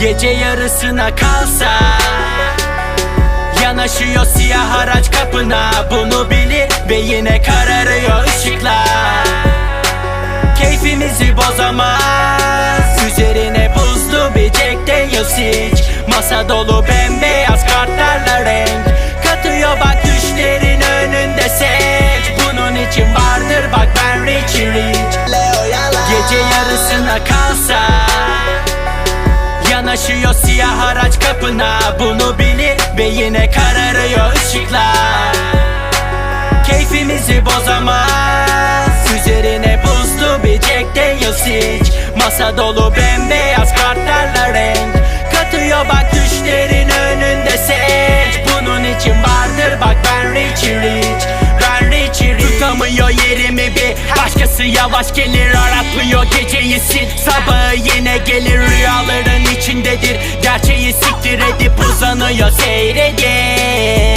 Gece yarısına kalsa Yanaşıyor siyah araç kapına. Bunu bilir ve yine kararıyor ışıklar. Keyfimizi bozamaz. Üzerine buzlu bir Jack Daniels hiç. Masa dolu bembeyaz kartlarla renk Katıyor. Bak düşlerin önünde seç. Bunun için vardır bak ben Richie Rich. Gece yarısına kalsa Yanaşıyor siyah araç kapına. Bunu bilir ve yine kararıyor ışıklar. Keyfimizi bozamaz. Üzerine buzlu bir Jack Daniels hiç Masa dolu bembeyaz kartlarla renk Katıyor bak Başkası yavaş gelir aratmıyor geceyi. Sil Sabahı yine gelir rüyaların içindedir. Gerçeği siktir edip uzanıyor seyredin.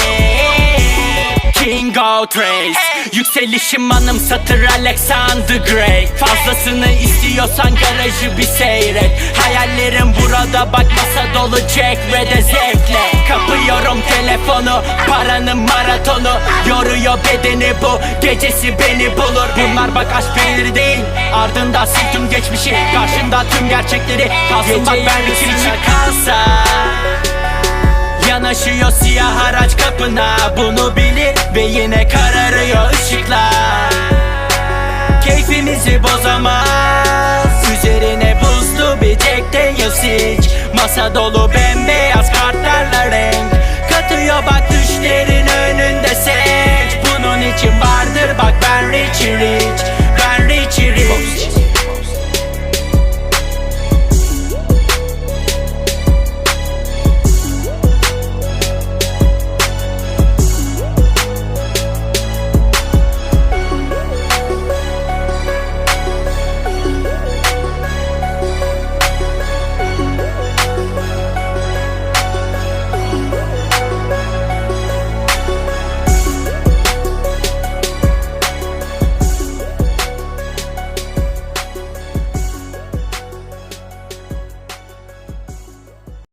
King of Trace Yükselişim anımsatır Alexander Gray Fazlasını istiyorsan garajı bir seyret. Hayallerim burada bak masa dolu Jack ve de zevkle. Kapıyorum telefonu paranın maratonu. Yoruyor bedeni bu gecesi beni bulur. Bunlar bak aşk peyniri değil Ardında sil tüm geçmişi. Karşında tüm gerçekleri Kalsın. Bak ben içine kalsa Yanaşıyor siyah araç kapına. Bunu bilir ve yine kararıyor hiç Masa dolu renk